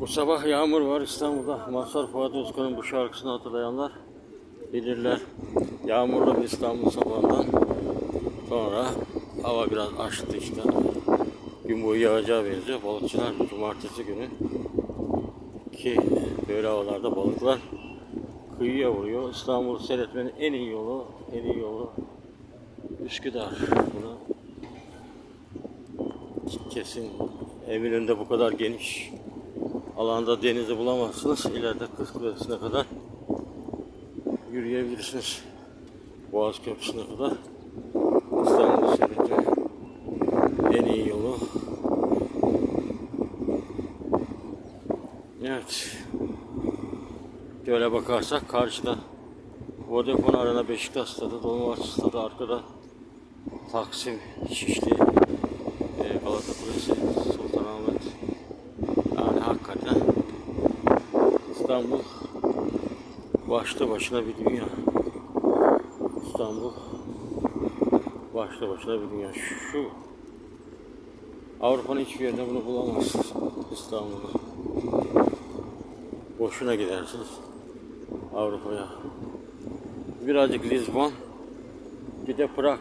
Bu sabah yağmur var İstanbul'da. Mazhar Fuat Özkan'ın bu şarkısını hatırlayanlar bilirler. Yağmurlu bir İstanbul sabahından sonra hava biraz açtı işte. Gün boyu yağacağı benziyor. Balıkçılar cumartesi günü ki böyle havalarda balıklar kıyıya vuruyor. İstanbul'u seyretmenin en iyi yolu, en iyi yolu Üsküdar. Bunu kesin Eminönü'nde bu kadar geniş alanda denizi bulamazsınız. İleride Kız Kulesi'ne kadar yürüyebilirsiniz. Boğaz Köprüsü'ne kadar İstanbul'u seyretmenin en iyi yolu. Evet. Şöyle bakarsak karşıda Vodafone Arena Beşiktaş Stadı, Dolmabahçe Stadı arkada Taksim, Şişli, e, Galata Kulesi, Sultanahmet. Yani hakikaten İstanbul başta başına bir dünya. İstanbul başta başına bir dünya. Şu Avrupa'nın hiçbir yerinde bunu bulamazsınız. İstanbul'da. Boşuna gidersiniz Avrupa'ya. Birazcık Lisbon, bir de Prag.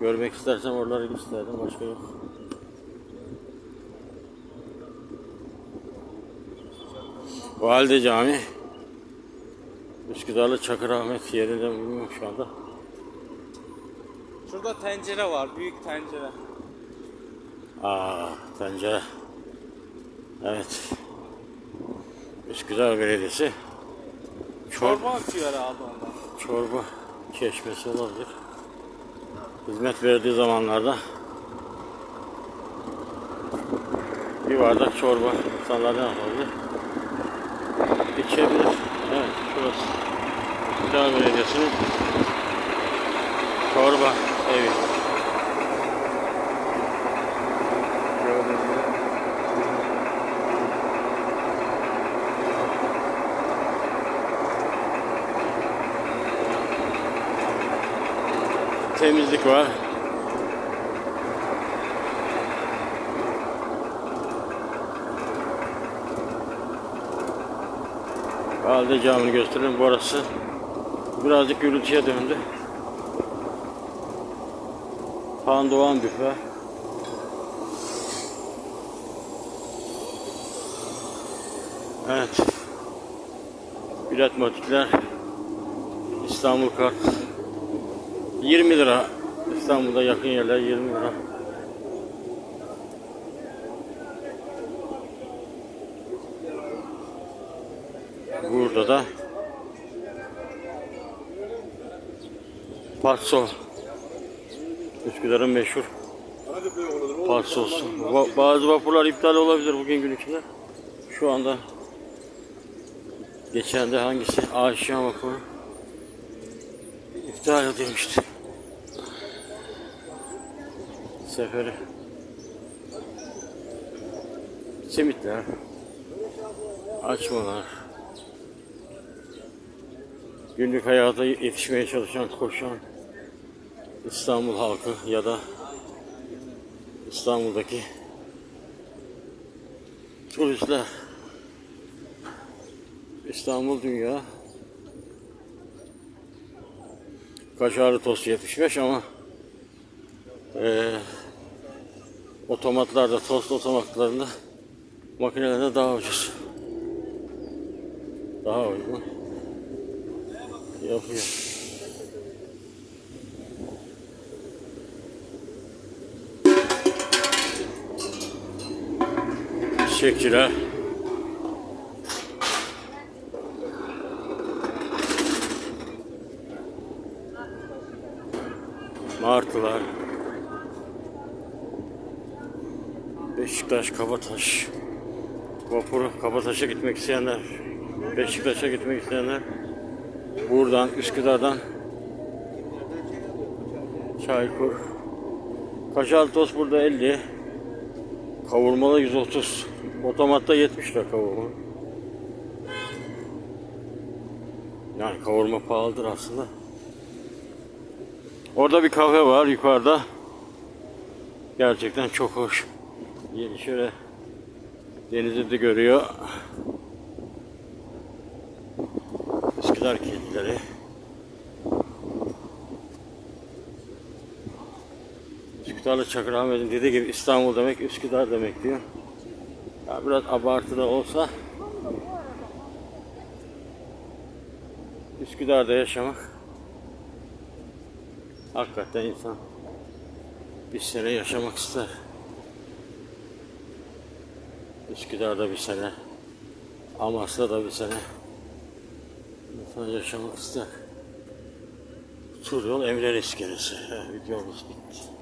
Görmek istersem oraları isterdim, başka yok. Valide Cami. Üsküdar'lı Çakırahmet yerinden bilmiyorum şu anda. Şurada tencere var, büyük tencere. Aa, tencere. Evet. Üsküdar Belediyesi. Çorba, Çorba akıyor herhalde ondan. çorba çeşmesi olabilir. Hizmet verdiği zamanlarda bir bardak çorba insanlar ne İçebilir. Evet, şurası. Üsküdar Belediyesi'nin çorba evi. Temizlik var. Valide Camii'ni gösterelim. Burası birazcık gürültüye döndü. Han Doğan Büfe. Evet. Bilet motikler. İstanbul kart. 20 lira. İstanbul'da yakın yerler 20 lira. Burada da Patso. Üsküdar'ın meşhur Patsosu. Bazı vapurlar iptal olabilir bugün gün içinde. Şu anda geçen de hangisi? Aşiyan vapuru iptal edilmişti. Seferi. Simitler. Açmalar. Günlük hayata yetişmeye çalışan, koşan İstanbul halkı ya da İstanbul'daki turistler. İstanbul dünya. Kaşarlı tost 75 ama eee otomatlarda, tost otomatlarında makinelerde daha ucuz. Daha uygun. Yapıyor. Çiçekçiler. Martılar. Beşiktaş, Kabataş. Vapuru Kabataş'a gitmek isteyenler, Beşiktaş'a gitmek isteyenler buradan Üsküdar'dan Çaykur. Kaşar tost burada 50. Kavurmalı 130. Otomatta 70 lira kavurma. Yani kavurma pahalıdır aslında. Orada bir kahve var yukarıda. Gerçekten çok hoş. Yeni şöyle Denizi de görüyor. Üsküdar kedileri. Üsküdar'la Çakır Ahmet'in dediği gibi İstanbul demek Üsküdar demek diyor. Ya biraz abartı da olsa Üsküdar'da yaşamak hakikaten insan bir sene yaşamak ister. Üsküdar'da bir sene, Amasya'da bir sene insan yaşamak ister. Tur yol Emre İskelesi. Videomuz bitti.